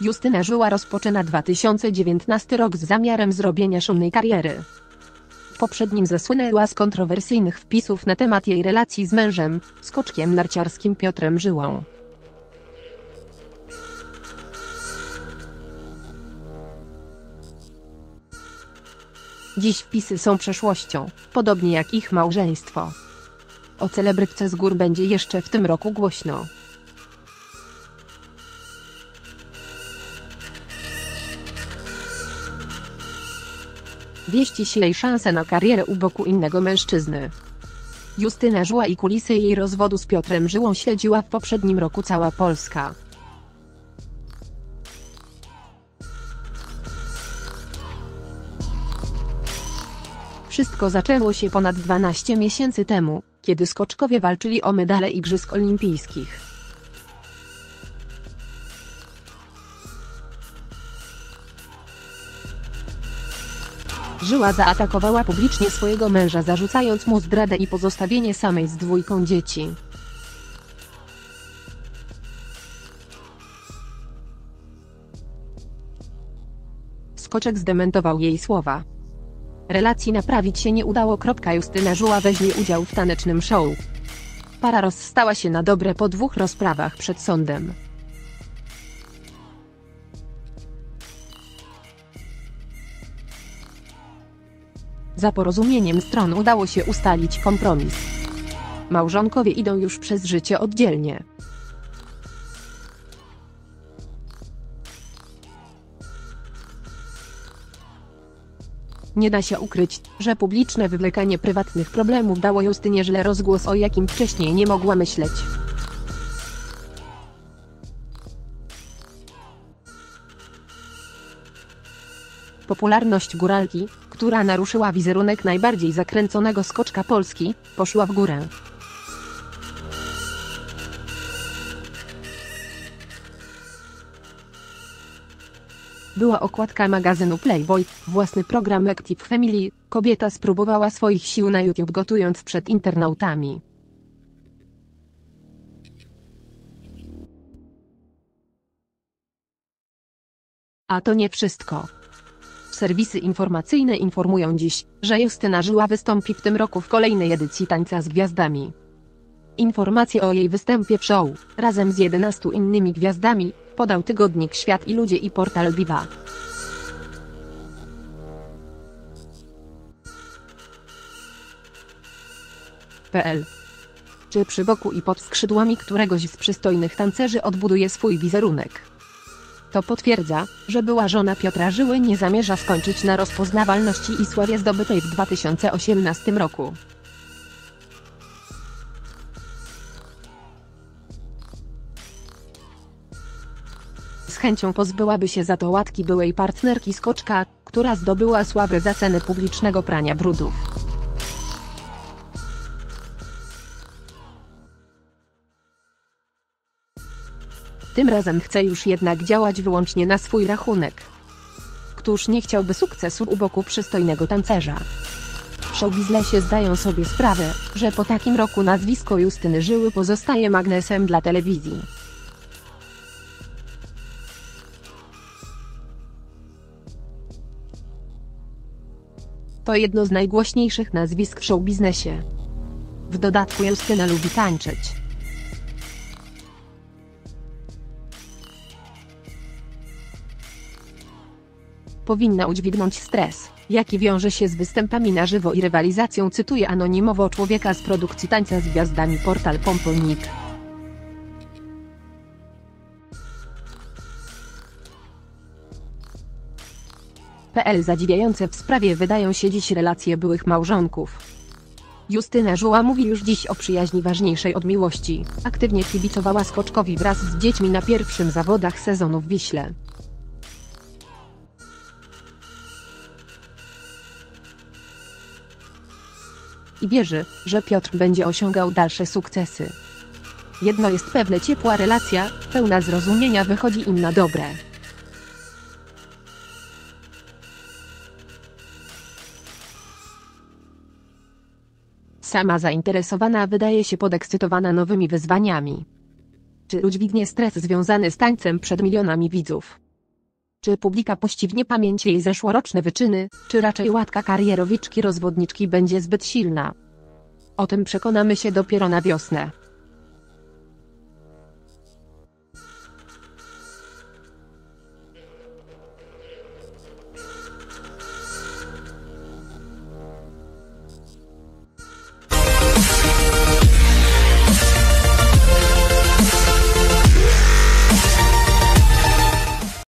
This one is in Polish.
Justyna Żyła rozpoczyna 2019 rok z zamiarem zrobienia szumnej kariery. Poprzednim zasłynęła z kontrowersyjnych wpisów na temat jej relacji z mężem, skoczkiem narciarskim Piotrem Żyłą. Dziś wpisy są przeszłością, podobnie jak ich małżeństwo. O celebrytce z gór będzie jeszcze w tym roku głośno. Wieści się jej szanse na karierę u boku innego mężczyzny. Justyna Żyła i kulisy jej rozwodu z Piotrem Żyłą śledziła w poprzednim roku cała Polska. Wszystko zaczęło się ponad 12 miesięcy temu, kiedy skoczkowie walczyli o medale Igrzysk Olimpijskich. Żyła zaatakowała publicznie swojego męża zarzucając mu zdradę i pozostawienie samej z dwójką dzieci. Skoczek zdementował jej słowa. Relacji naprawić się nie udało. Justyna Żuła weźmie udział w tanecznym show. Para rozstała się na dobre po dwóch rozprawach przed sądem. Za porozumieniem stron udało się ustalić kompromis. Małżonkowie idą już przez życie oddzielnie. Nie da się ukryć, że publiczne wywlekanie prywatnych problemów dało Justynie źle rozgłos o jakim wcześniej nie mogła myśleć. Popularność góralki, która naruszyła wizerunek najbardziej zakręconego skoczka Polski, poszła w górę. Była okładka magazynu Playboy, własny program Active Family, kobieta spróbowała swoich sił na YouTube gotując przed internautami. A to nie wszystko. Serwisy informacyjne informują dziś, że Justyna Żyła wystąpi w tym roku w kolejnej edycji Tańca z Gwiazdami. Informacje o jej występie w show, razem z 11 innymi gwiazdami, podał tygodnik Świat i Ludzie i portal Viva. PL. Czy przy boku i pod skrzydłami któregoś z przystojnych tancerzy odbuduje swój wizerunek? To potwierdza, że była żona Piotra Żyły nie zamierza skończyć na rozpoznawalności i sławie zdobytej w 2018 roku. Z chęcią pozbyłaby się za to łatki byłej partnerki skoczka, która zdobyła sławę za cenę publicznego prania brudów. Tym razem chce już jednak działać wyłącznie na swój rachunek. Któż nie chciałby sukcesu u boku przystojnego tancerza? W showbiznesie zdają sobie sprawę, że po takim roku nazwisko Justyny Żyły pozostaje magnesem dla telewizji. To jedno z najgłośniejszych nazwisk w showbiznesie. W dodatku Justyna lubi tańczyć. Powinna udźwignąć stres, jaki wiąże się z występami na żywo i rywalizacją cytuje anonimowo człowieka z produkcji Tańca z Gwiazdami portal Pomponik. PL zadziwiające w sprawie wydają się dziś relacje byłych małżonków. Justyna Żuła mówi już dziś o przyjaźni ważniejszej od miłości. Aktywnie kibicowała skoczkowi wraz z dziećmi na pierwszym zawodach sezonu w Wiśle. I wierzy, że Piotr będzie osiągał dalsze sukcesy. Jedno jest pewne ciepła relacja, pełna zrozumienia wychodzi im na dobre. Sama zainteresowana wydaje się podekscytowana nowymi wyzwaniami. Czy udźwignie stres związany z tańcem przed milionami widzów? Czy publika pościwnie pamięć jej zeszłoroczne wyczyny, czy raczej łatka karierowiczki rozwodniczki będzie zbyt silna? O tym przekonamy się dopiero na wiosnę.